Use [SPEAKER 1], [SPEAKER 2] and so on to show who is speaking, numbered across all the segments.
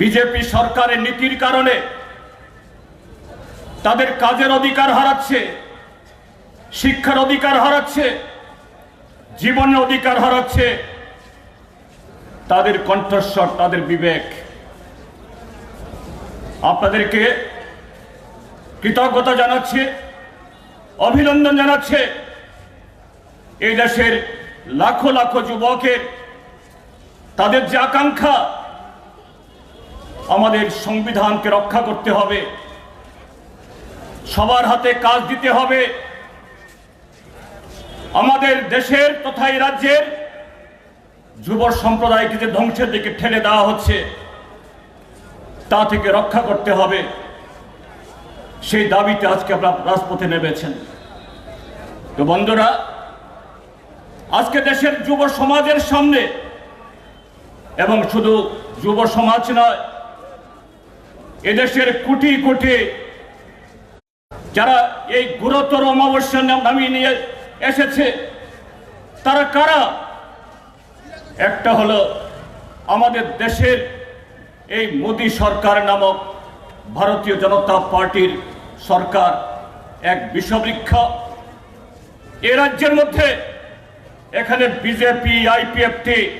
[SPEAKER 1] BJP সরকারের নীতির কারণে তাদের কাজের অধিকার হারাচ্ছে, শিক্ষার অধিকার হারাচ্ছে, জীবনের অধিকার হারাচ্ছে, তাদের কণ্ঠস্বর, তাদের বিবেক। আপনাদেরকে কৃতজ্ঞতা জানাচ্ছে, অভিনন্দন জানাচ্ছে। এই দেশের লাখো লাখো যুবকের, তাদের যে আকাঙ্ক্ষা আমাদের সংবিধানকে রক্ষা করতে হবে। সবার হাতে কাজ দিতে হবে। আমাদের দেশের তথা এই রাজ্যের যুব সম্প্রদায়কে যে ধ্বংসের দিকে ঠেলে দেওয়া হচ্ছে, তা থেকে রক্ষা করতে হবে। সেই দাবিতে আজকে আপনারা রাজপথে নেমেছেন। তো বন্ধুরা, আজকে দেশের যুব সমাজের সামনে, এবং শুধু যুব সমাজ নয় এদেশের কোটি কোটি যারা এই গুরুতর অমাবস্যা নাম- নামিয়ে নিয়ে এসেছে, তারা কারা? একটা হলো আমাদের দেশের এই মোদী সরকার নামক ভারতীয় জনতা পার্টির সরকার, এক বিষবৃক্ষ। এ রাজ্যের মধ্যে এখানে বিজেপি, আইপিএফটি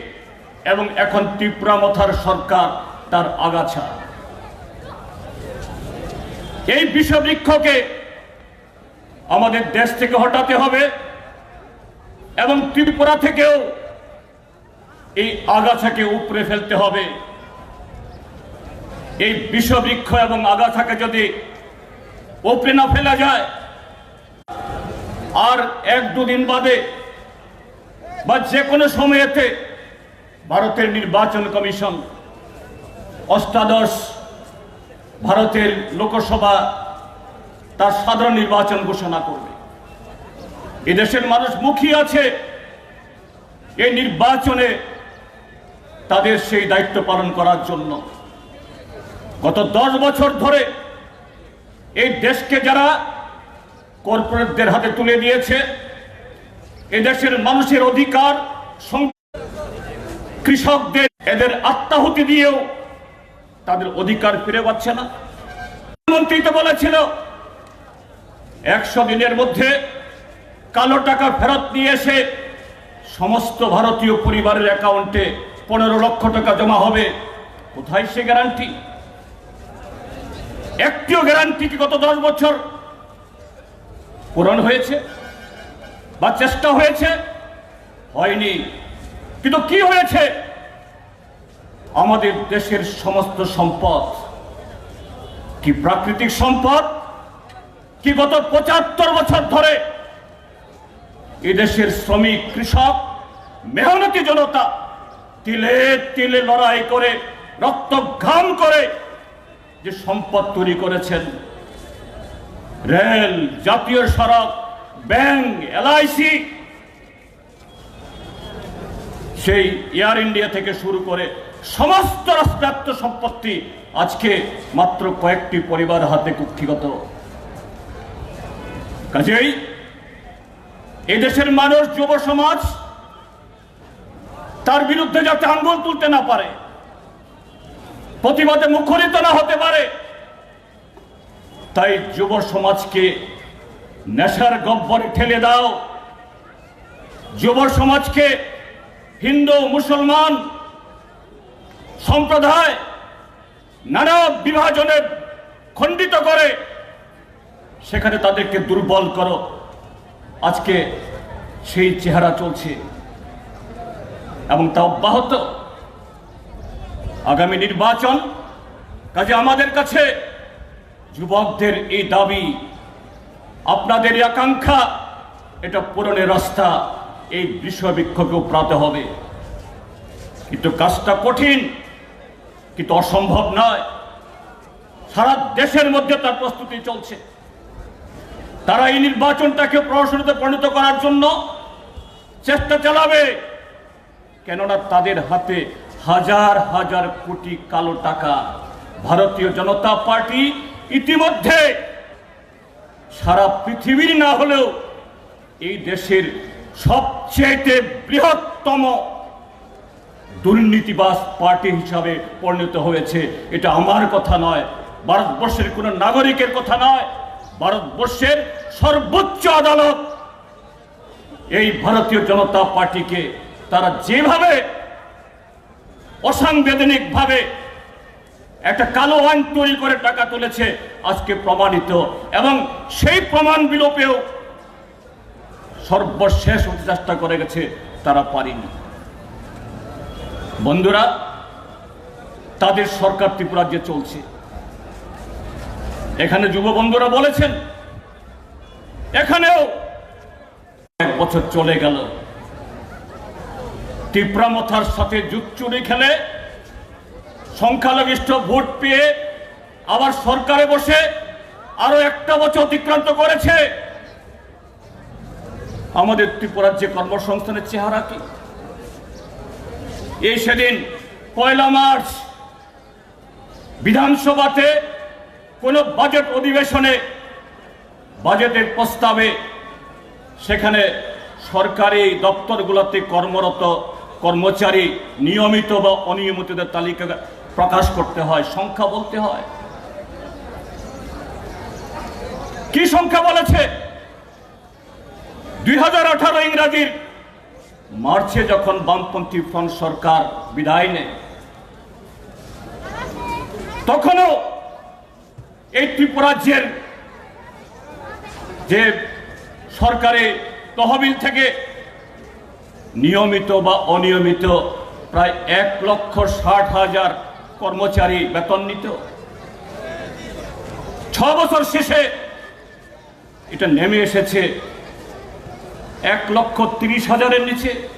[SPEAKER 1] এবং এখন ত্রিপুরা মথার সরকার তার আগাছা। এই বিষবৃক্ষকে আমাদের দেশ থেকে হটাতে হবে এবং ত্রিপুরা থেকেও এই আগাছাকে উপড়ে ফেলতে হবে। এই বিষবৃক্ষ এবং আগাছাকে যদি উপড়ে না ফেলা যায়, আর এক দুদিন বাদে বা যে কোনো সময়েতে ভারতের নির্বাচন কমিশন অষ্টাদশ ভারতের লোকসভা তার সাধারণ নির্বাচন ঘোষণা করবে। এদেশের মানুষ মুখী আছে। এই নির্বাচনে তাদের সেই দায়িত্ব পালন করার জন্য। গত দশ বছর ধরে এই দেশকে যারা কর্পোরেটদের হাতে তুলে দিয়েছে, এদেশের মানুষের অধিকার কৃষকদের, এদের আত্মাহুতি দিয়েও তাদের অধিকার ফিরে পাচ্ছে না। মন্ত্রী তো বলেছিল, একশো দিনের মধ্যে কালো টাকা ফেরত নিয়ে এসে সমস্ত ভারতীয় পরিবারের অ্যাকাউন্টে পনেরো লক্ষ টাকা জমা হবে। কোথায় সে গ্যারান্টি একটিও গ্যারান্টি কি গত দশ বছর পূরণ হয়েছে বা চেষ্টা হয়েছে? হয়নি। কিন্তু কি হয়েছে? আমাদের দেশের সমস্ত সম্পদ কি প্রাকৃতিক সম্পদ? কি গত পঁচাত্তর বছর ধরে এদেশের শ্রমিক, কৃষক, মেহনতি জনতা তিলে তিলে লড়াই করে রক্ত ঘাম করে যে সম্পদ তৈরি করেছেন। রেল, জাতীয় সড়ক, ব্যাংক, এলআইসি, সেই এয়ার ইন্ডিয়া থেকে শুরু করে সমস্ত রাষ্ট্রায়ত্ত সম্পত্তি আজকে মাত্র কয়েকটি পরিবার হাতে কুক্ষিগত। কাজেই এদেশের মানুষ, যুব সমাজ, তার বিরুদ্ধে যাতে আঙ্গুল তুলতে না পারে, প্রতিবাদে মুখরিত না হতে পারে, তাই যুব সমাজকে নেশার গব্বরে ঠেলে দাও। যুব সমাজকে হিন্দু, মুসলমান সম্প্রদায় নানা বিভাজনে খণ্ডিত করে, সেখানে তাদেরকে দুর্বল করো। আজকে সেই চেহারা চলছে। এবং তা অব্যাহত। আগামী নির্বাচন কাজে আমাদের কাছে যুবকদের এই দাবি, আপনাদের আকাঙ্ক্ষা, এটা পূরণের রাস্তা, এই বিশ্ববৃক্ষকে প্রাতে হবে। কিন্তু কাজটা কঠিন। কিন্তু অসম্ভব নয়। সারা দেশের মধ্যে তার প্রস্তুতি চলছে। তারা এই নির্বাচনটাকে প্রহসনীতে পরিণত করার জন্য চেষ্টা চালাবে। কেননা তাদের হাতে হাজার হাজার কোটি কালো টাকা ভারতীয় জনতা পার্টি ইতিমধ্যে সারা পৃথিবীর না হলেও এই দেশের সবচেয়ে বৃহত্তম দুর্নীতিবাস পার্টি হিসাবে পরিণত হয়েছে। এটা আমার কথা নয়, ভারতবর্ষের কোনো নাগরিকের কথা নয়। ভারতবর্ষের সর্বোচ্চ আদালত এই ভারতীয় জনতা পার্টিকে তারা যেভাবে অসাংবিধানিক ভাবে একটা কালো আইন তৈরি করে টাকা তুলেছে, আজকে প্রমাণিত। এবং সেই প্রমাণ বিলোপেও সর্বশেষ চেষ্টা করে গেছে, তারা পারেনি। বন্ধুরা, তাদের সরকার ত্রিপুরাজ্যে চলছে। এখানে যুব বন্ধুরা বলেছেন, এখানেও এক বছর চলে গেল। ত্রিপুরা মথার সাথে জুচ্চুরি খেলে সংখ্যালঘিষ্ঠ ভোট পেয়ে আবার সরকারে বসে আরও একটা বছর অতিক্রান্ত করেছে। আমাদের ত্রিপুরার যে কর্মসংস্থানের চেহারা কি? এই সেদিন পয়লা মার্চ বিধানসভাতে কোনো বাজেট অধিবেশনে বাজেটের প্রস্তাবে সেখানে সরকারি দপ্তরগুলোতে কর্মরত কর্মচারী নিয়মিত বা অনিয়মিতদের তালিকা প্রকাশ করতে হয়, সংখ্যা বলতে হয়। কি সংখ্যা বলেছে? দুই হাজার আঠারো ইংরাজির মার্চে যখন বামপন্থী ফ্রন্ট সরকার বিদায় নেয়, তখনও এই ত্রিপুরাজ্যের যে সরকারি তহবিল থেকে নিয়মিত বা অনিয়মিত প্রায় এক লক্ষ ষাট হাজার কর্মচারী বেতন নিত। ছ বছর শেষে এটা নেমে এসেছে এক লক্ষ তিরিশ হাজারের নিচে।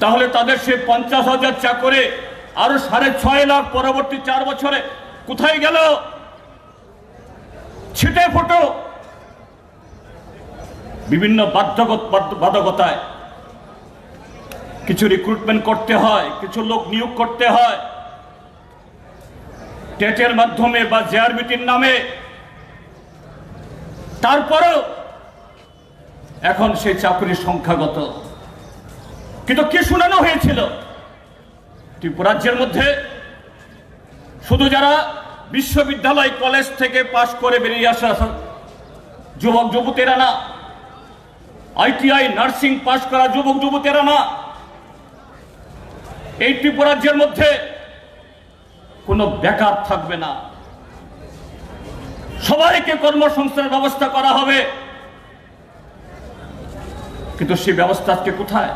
[SPEAKER 1] তাহলে তাদের সে পঞ্চাশ হাজার চাকরে আরও সাড়ে ছয় লাখ পরবর্তী চার বছরে কোথায় গেল? ছিটে ফুটো। বিভিন্ন বাধ্যগত বাধ্য- বাধকতায়। কিছু রিক্রুটমেন্ট করতে হয়, কিছু লোক নিয়োগ করতে হয়। টেটের মাধ্যমে বা জেআরবিটির নামে। তারপরেও এখন সেই চাকরির সংখ্যাগত। কিন্তু কি শুনানো হয়েছিল? ত্রিপুরাজ্যের মধ্যে শুধু যারা বিশ্ববিদ্যালয় কলেজ থেকে পাশ করে বেরিয়ে আসা যুবক যুবতীরা না, আইটিআই নার্সিং পাশ করা যুবক যুবতীরা না, এই ত্রিপুরাজ্যের মধ্যে কোনো বেকার থাকবে না। সবাইকে কর্মসংস্থানের ব্যবস্থা করা হবে। কিন্তু সেই ব্যবস্থা আজকে কোথায়?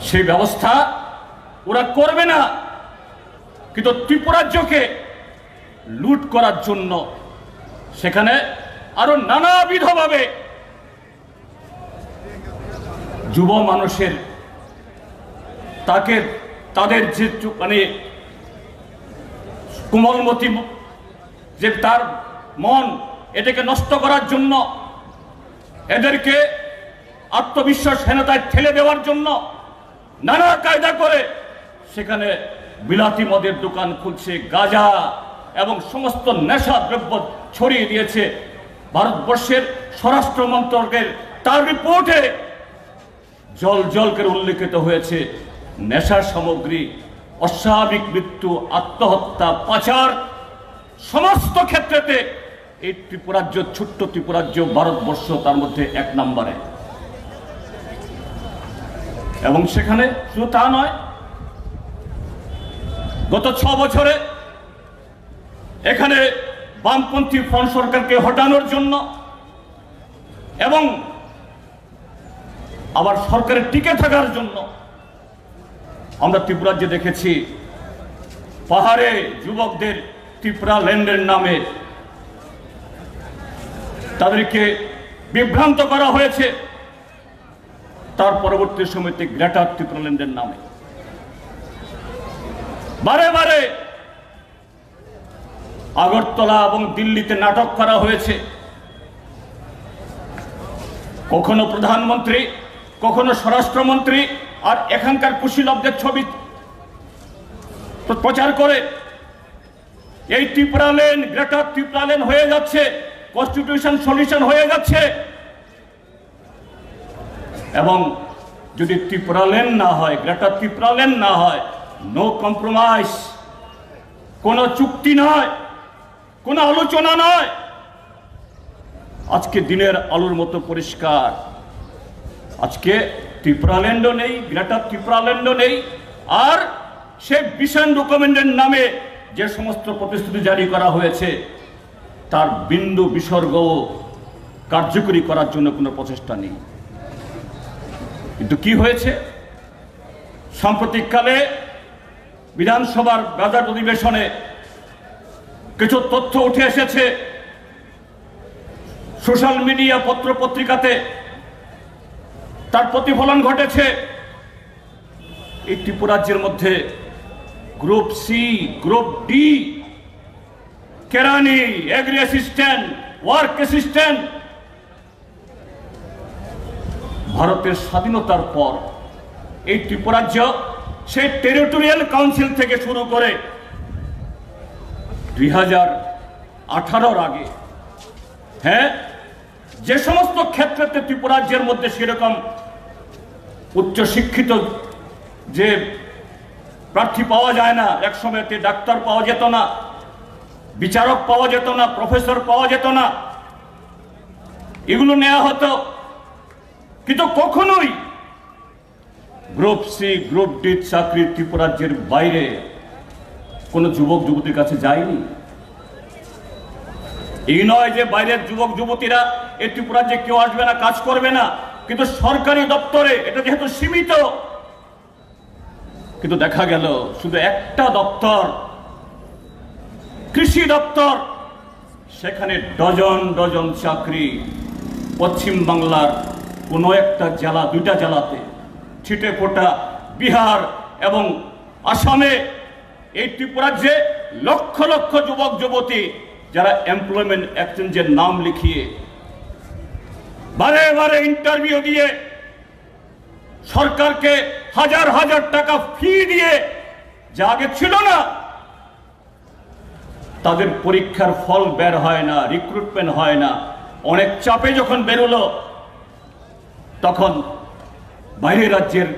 [SPEAKER 1] সেই ব্যবস্থা ওরা করবে না। কিন্তু ত্রিপুরাজ্যকে লুট করার জন্য সেখানে আরও নানাবিধভাবে যুব মানুষের তাকে তাদের যে মানে কোমলমতি যে তার মন এটাকে নষ্ট করার জন্য এদেরকে আত্মবিশ্বাসহীনতায় ঠেলে দেওয়ার জন্য নানা কায়দা করে সেখানে বিলাতি মদের দোকান খুলছে, গাজা এবং সমস্ত নেশা দ্রব্য ছড়িয়ে দিয়েছে। ভারতবর্ষের স্বরাষ্ট্র মন্ত্রকের তার রিপোর্টে জল জল করে উল্লেখিত হয়েছে নেশার সামগ্রী, অস্বাভাবিক মৃত্যু, আত্মহত্যা, পাচার, সমস্ত ক্ষেত্রেতে এই ত্রিপুরাজ্য, ছোট্ট ত্রিপুরাজ্য ভারতবর্ষ তার মধ্যে এক নম্বরে। এবং সেখানে শুধু তা নয়, গত ছ বছরে এখানে বামপন্থী ফ্রন্ট সরকারকে হটানোর জন্য এবং আবার সরকারের টিকে থাকার জন্য আমরা ত্রিপুরাজ্যে দেখেছি, পাহাড়ে যুবকদের ত্রিপুরা ল্যান্ডের নামে তাদেরকে বিভ্রান্ত করা হয়েছে। তার পরবর্তী সময়তে গ্রেটার ত্রিপুরা ল্যান্ডের নামে। বারে বারে আগরতলা এবং দিল্লিতে নাটক করা হয়েছে। কখনো প্রধানমন্ত্রী, কখনো স্বরাষ্ট্রমন্ত্রী আর এখানকার কুশীলবদের ছবি প্র- প্রচার করে এই ত্রিপুরা লেন, গ্রেটার ত্রিপুরা লেন হয়ে যাচ্ছে। কনস্টিটিউশন সলিউশন হয়ে যাচ্ছে এবং যদি ত্রিপুরালেন না হয়, গ্রেটার ত্রিপুরালেন না হয় নো কম্প্রোমাইজ কোনো চুক্তি নয়, কোনো আলোচনা নয়। আজকে দিনের আলোর মতো পরিষ্কার। আজকে ত্রিপুরাল্যান্ডও নেই, গ্রেটার ত্রিপুরাল্যান্ডও নেই, আর সে বিশান ডকুমেন্টের নামে যে সমস্ত প্রতিশ্রুতি জারি করা হয়েছে তার বিন্দু বিসর্গ কার্যকরী করার জন্য কোনো প্রচেষ্টা নেই। কিন্তু কি হয়েছে? সাম্প্রতিককালে বিধানসভার বাজার অধিবেশনে কিছু তথ্য উঠে এসেছে। সোশ্যাল মিডিয়া পত্র পত্রিকাতে তার প্রতিফলন ঘটেছে। এই ত্রিপুরাজ্যের মধ্যে গ্রুপ সি, গ্রুপ ডি কেরানি এগ্রি অ্যাসিস্ট্যান্ট, ওয়ার্ক অ্যাসিস্ট্যান্ট। ভারতের স্বাধীনতার পর এই ত্রিপুরাজ্য সেই টেরিটোরিয়াল কাউন্সিল থেকে শুরু করে দুই হাজার আঠারোর আগে হ্যাঁ যে সমস্ত ক্ষেত্রেতে ত্রিপুরাজ্যের মধ্যে সেরকম উচ্চশিক্ষিত যে প্রার্থী পাওয়া যায় না এক সময়তে ডাক্তার পাওয়া যেত না বিচারক পাওয়া যেত না, প্রফেসর পাওয়া যেত না। এগুলো নেওয়া হতো। কিন্তু কখনোই গ্রুপ সি, গ্রুপ ডি চাকরি ত্রিপুরাজ্যের বাইরে কোনো যুবক, যুবতীর কাছে যায়নি। এই নয় যে বাইরের যুবক, যুবতীরা এই ত্রিপুরাজ্যে কেউ আসবে না, কাজ করবে না। কিন্তু সরকারি দপ্তরে এটা যেহেতু সীমিত, কিন্তু দেখা গেল শুধু একটা দপ্তর কৃষি দপ্তর, সেখানে ডজন ডজন চাকরি। পশ্চিম বাংলার কোনো একটা জেলা, দুইটা জেলাতে ছিটে ফোটা বিহার এবং আসামে এই ত্রিপুরাজ্যে লক্ষ লক্ষ যুবক, যুবতী যারা এমপ্লয়মেন্ট এক্সচেঞ্জের নাম লিখিয়ে বারে বারে ইন্টারভিউ দিয়ে সরকারকে হাজার হাজার টাকা ফি দিয়ে, যা আগে ছিল না তাদের পরীক্ষার ফল বের হয় না রিক্রুটমেন্ট হয় না। অনেক চাপে যখন বেরোলো, তখন বাইরের রাজ্যের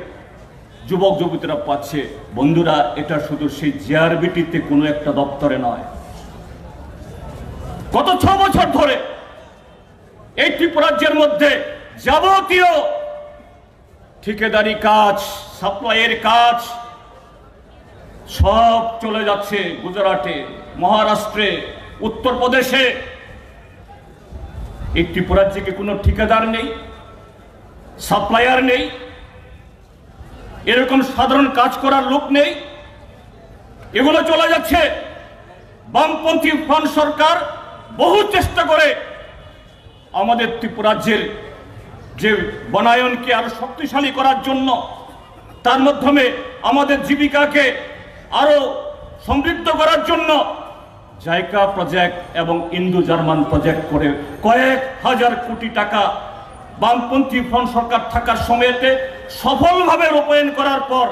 [SPEAKER 1] যুবক যুবতীরা পাচ্ছে, বন্ধুরা, এটা শুধু সেই জিআরবিটিতে কোনো একটা দপ্তরে নয়। গত ছ বছর ধরে এই ত্রিপুরাজ্যের মধ্যে যাবতীয় ঠিকাদারি কাজ, সাপ্লাইয়ের কাজ সব চলে যাচ্ছে গুজরাটে। মহারাষ্ট্রে, উত্তরপ্রদেশে, এই ত্রিপুরাজ্যে কি কোনো ঠিকাদার নেই? সাপ্লায়ার নেই? এরকম সাধারণ কাজ করার লোক নেই? এগুলো চলে যাচ্ছে। বামপন্থী ফ্রন্ট সরকার বহু চেষ্টা করে আমাদের ত্রিপুরাজ্যের যে বনায়নকে আরও শক্তিশালী করার জন্য। তার মাধ্যমে আমাদের জীবিকাকে আরও সমৃদ্ধ করার জন্য জায়কা প্রজেক্ট এবং ইন্দো জার্মান প্রজেক্ট করে কয়েক হাজার কোটি টাকা বামপন্থী ফ্রন্ট সরকার থাকার সময়তে সফলভাবে রূপায়ণ করার পর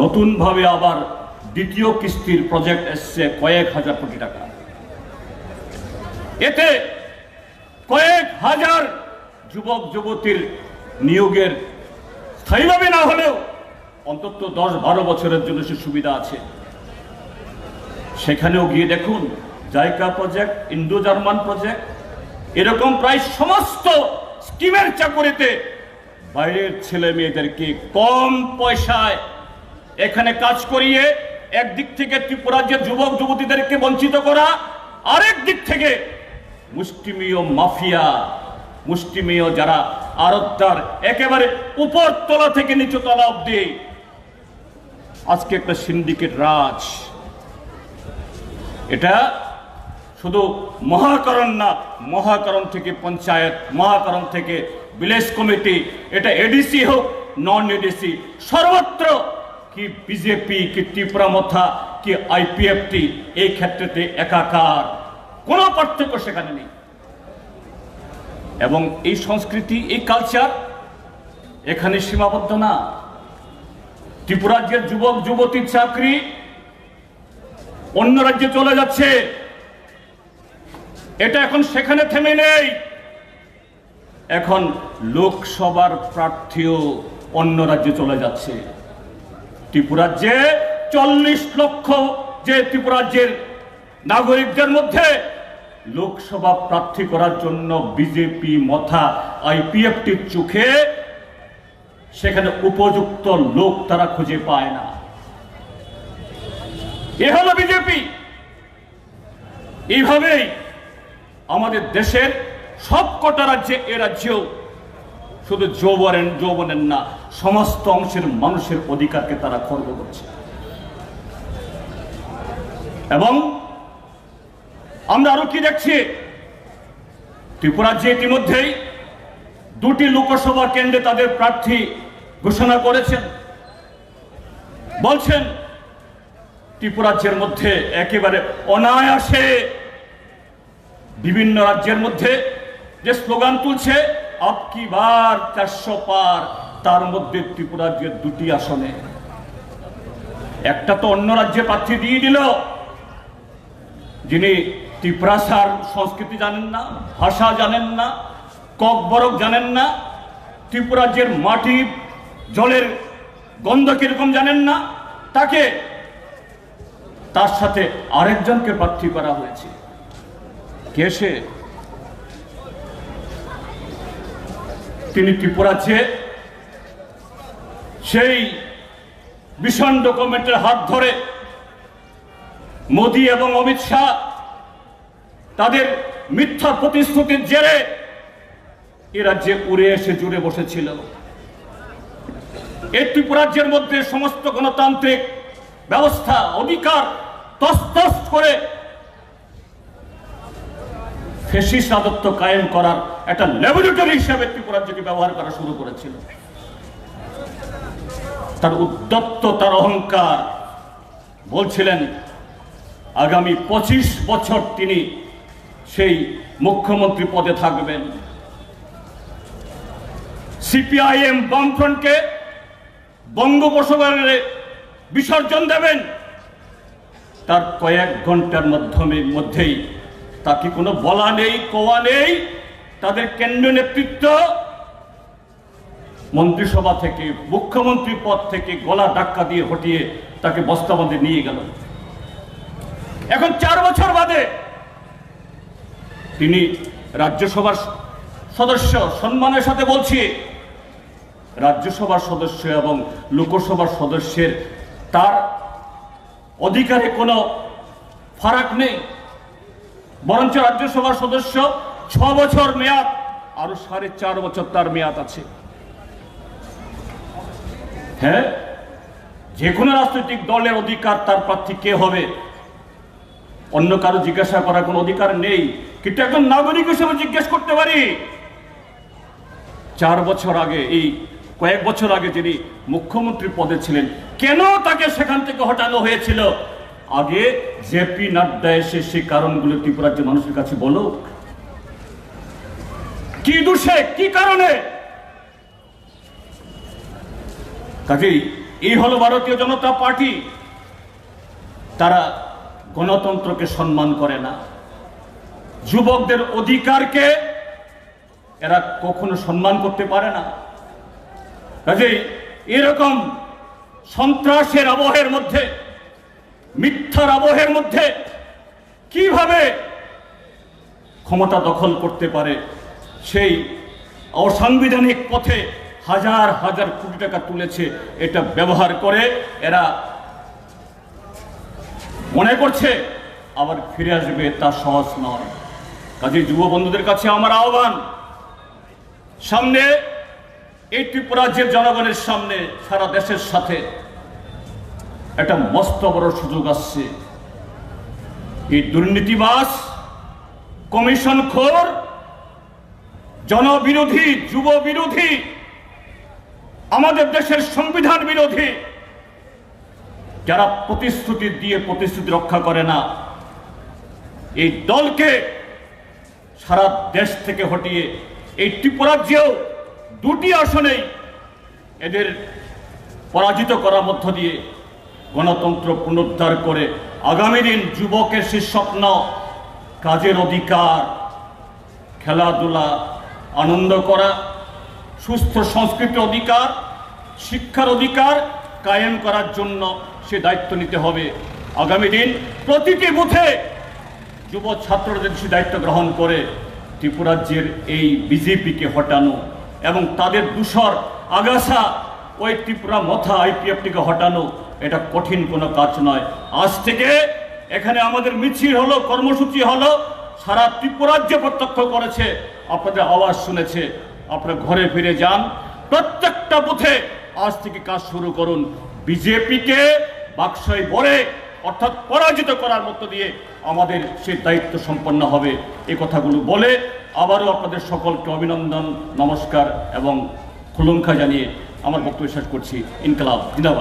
[SPEAKER 1] নতুনভাবে আবার দ্বিতীয় কিস্তির প্রজেক্ট এসছে কয়েক হাজার কোটি টাকা। এতে কয়েক হাজার যুবক, যুবতীর নিয়োগের স্থায়ীভাবে না হলেও অন্তত দশ বারো বছরের জন্য সে সুবিধা আছে। সেখানেও গিয়ে দেখুন JICA project Indo German project এরকম প্রায় সমস্ত স্কিমের চাকরিতে বাইরের ছেলে মেয়েদেরকে কম পয়সায় এখানে কাজ করিয়ে একদিক থেকে ত্রিপুরাজ্যের যুবক, যুবতীদেরকে বঞ্চিত করা, আরেক দিক থেকে মুষ্টিমীয় মাফিয়া, মুষ্টিমীয় যারা আরবদার একেবারে উপর তলা থেকে নিচু তলা অব্দি আজকে একটা সিন্ডিকেট রাজ এটা শুধু মহাকরণ না, মহাকরণ থেকে পঞ্চায়েত, মহাকরণ থেকে ভিলেজ কমিটি, এটা এডিসি হোক নন এডিসি সর্বত্র কি বিজেপি কি ত্রিপুরা মথা, কি আইপিএফটি এই ক্ষেত্রেতে একাকার। কোনো পার্থক্য সেখানে নেই। এবং এই সংস্কৃতি, এই কালচার এখানে সীমাবদ্ধ না। ত্রিপুরাজ্যের যুবক যুবতীর চাকরি অন্য রাজ্যে চলে যাচ্ছে। এটা এখন সেখানে থেমে নেই। এখন লোকসভার প্রার্থীও অন্য রাজ্যে চলে যাচ্ছে। ত্রিপুরাজ্যে চল্লিশ লক্ষ যে ত্রিপুরাজ্যের নাগরিকদের মধ্যে লোকসভা প্রার্থী করার জন্য বিজেপি মথা আইপিএফটির চোখে সেখানে উপযুক্ত লোক তারা খুঁজে পায় না। এ হলো বিজেপি। এইভাবেই আমাদের দেশের সব কটা রাজ্যে, এ রাজ্যেও শুধু যৌবনের যৌবনের না, সমস্ত অংশের মানুষের অধিকারকে তারা খর্ব করছে। এবং আমরা আরও কি দেখছি? ত্রিপুরা যে ইতিমধ্যেই দুটি লোকসভা কেন্দ্রে তাদের প্রার্থী ঘোষণা করেছেন। বলছেন ত্রিপুরাজ্যের মধ্যে একেবারে অনায়াসে বিভিন্ন রাজ্যের মধ্যে যে স্লোগান তুলছে আপকি বার চারশো পার, তার মধ্যে ত্রিপুরাজ্যের দুটি আসনে। একটা তো অন্য রাজ্যে প্রার্থী দিয়ে দিল, যিনি ত্রিপুরাসার সংস্কৃতি জানেন না, ভাষা জানেন না ককবরক জানেন না ত্রিপুরাজ্যের মাটি, জলের গন্ধ কীরকম জানেন না, তাকে তার সাথে আরেকজনকে প্রার্থী করা হয়েছে। কে সে? তিনি ত্রিপুরাজ্যে সেই ভীষণ ডকুমেন্টের হাত ধরে মোদী এবং অমিত শাহ তাদের মিথ্যা প্রতিশ্রুতির জেরে এ রাজ্যে উড়ে এসে জুড়ে বসেছিল। এই ত্রিপুরাজ্যের মধ্যে সমস্ত গণতান্ত্রিক ব্যবস্থা, অধিকার তস্তস করে ফেসিস রাজত্ব কায়েম করার একটা ল্যাবরেটরি হিসাবে ত্রিপুরাজ্যকে ব্যবহার করা শুরু করেছিল। তার উদ্যত্ত তার অহংকার বলছিলেন, আগামী পঁচিশ বছর তিনি সেই মুখ্যমন্ত্রী পদে থাকবেন। সিপিআইএম বামফ্রন্টকে বঙ্গোপসাগরে বিসর্জন দেবেন। তার কয়েক ঘণ্টার মাধ্যমে, মধ্যেই তাকে কোনো বলা নেই, কোয়া নেই। তাদের কেন্দ্রীয় নেতৃত্ব মন্ত্রিসভা থেকে, মুখ্যমন্ত্রী পদ থেকে গলা ধাক্কা দিয়ে হটিয়ে তাকে বস্তাবন্ধে নিয়ে গেল। এখন চার বছর বাদে তিনি রাজ্যসভার সদস্য, সম্মানের সাথে বলছি, রাজ্যসভার সদস্য এবং লোকসভার সদস্যের তার অধিকারে কোনো ফারাক নেই। বরঞ্চ রাজ্যসভার সদস্য ছ বছর মেয়াদ আরও সাড়ে চার বছর তার মেয়াদ আছে। হ্যাঁ? যে কোনো রাজনৈতিক দলের অধিকার তার প্রার্থী কে হবে? অন্য কারও জিজ্ঞাসা করার কোনো অধিকার নেই। কিন্তু একজন নাগরিক হিসেবে জিজ্ঞেস করতে পারি, চার বছর আগে এই কয়েক বছর আগে যিনি মুখ্যমন্ত্রী পদে ছিলেন, কেন তাকে সেখান থেকে হটানো হয়েছিল? আগে জেপি নাড্ডা এসে সেই কারণগুলো ত্রিপুরাজ্য মানুষের কাছে বলো। কি দোষে? কি কারণে? কাজেই এই হলো ভারতীয় জনতা পার্টি। তারা গণতন্ত্রকে সম্মান করে না। যুবকদের অধিকারকে এরা কখনো সম্মান করতে পারে না। কাজেই এরকম সন্ত্রাসের আবহের মধ্যে, মিথ্যার আবহের মধ্যে কীভাবে ক্ষমতা দখল করতে পারে সেই অসাংবিধানিক পথে হাজার হাজার কোটি টাকা তুলেছে এটা ব্যবহার করে এরা মনে করছে আবার ফিরে আসবে তা সহজ নয়। কাজে যুব বন্ধুদের কাছে আমার আহ্বান, সামনে এই ত্রিপুরাজ্যের জনগণের সামনে সারা দেশের সাথে একটা মস্ত বড় সুযোগ আসছে। এই দুর্নীতিবাস কমিশন খোর জনবিরোধী যুব বিরোধী আমাদের দেশের সংবিধান বিরোধী, যারা প্রতিশ্রুতি দিয়ে প্রতিশ্রুতি রক্ষা করে না, এই দলকে সারা দেশ থেকে হটিয়ে এই ত্রিপুরাজ্যেও দুটি আসনেই এদের পরাজিত করার মধ্য দিয়ে গণতন্ত্র পুনরুদ্ধার করে আগামী দিন যুবকের সে স্বপ্ন, কাজের অধিকার, খেলাধুলা, আনন্দ করা, সুস্থ সংস্কৃতি অধিকার, শিক্ষার অধিকার কায়েম করার জন্য সে দায়িত্ব নিতে হবে। আগামী দিন প্রতিটি বুথে যুব ছাত্রদের সে দায়িত্ব গ্রহণ করে ত্রিপুরাজ্যের এই বিজেপিকে হটানো এবং তাদের দূষর আগাছা ওই ত্রিপুরা মথা আইপিএফটিকে হটানো, এটা কঠিন কোনো কাজ নয়। আজ থেকে এখানে আমাদের মিছিল হলো, কর্মসূচি হলো, সারা ত্রিপুরাজ্য প্রত্যক্ষ করেছে। আপনাদের আওয়াজ শুনেছে, আপনারা ঘরে ফিরে যান। প্রত্যেকটা বুথে আজ থেকে কাজ শুরু করুন। বিজেপিকে বাক্সয় ভরে, অর্থাৎ পরাজিত করার মধ্য দিয়ে আমাদের সেই দায়িত্ব সম্পন্ন হবে। এই কথাগুলো বলে আবারও আপনাদের সকলকে অভিনন্দন নমস্কার এবং খুলুঙ্খা জানিয়ে আমার বক্তব্য শেষ করছি। ইনকালাব জিন্দাবাদ।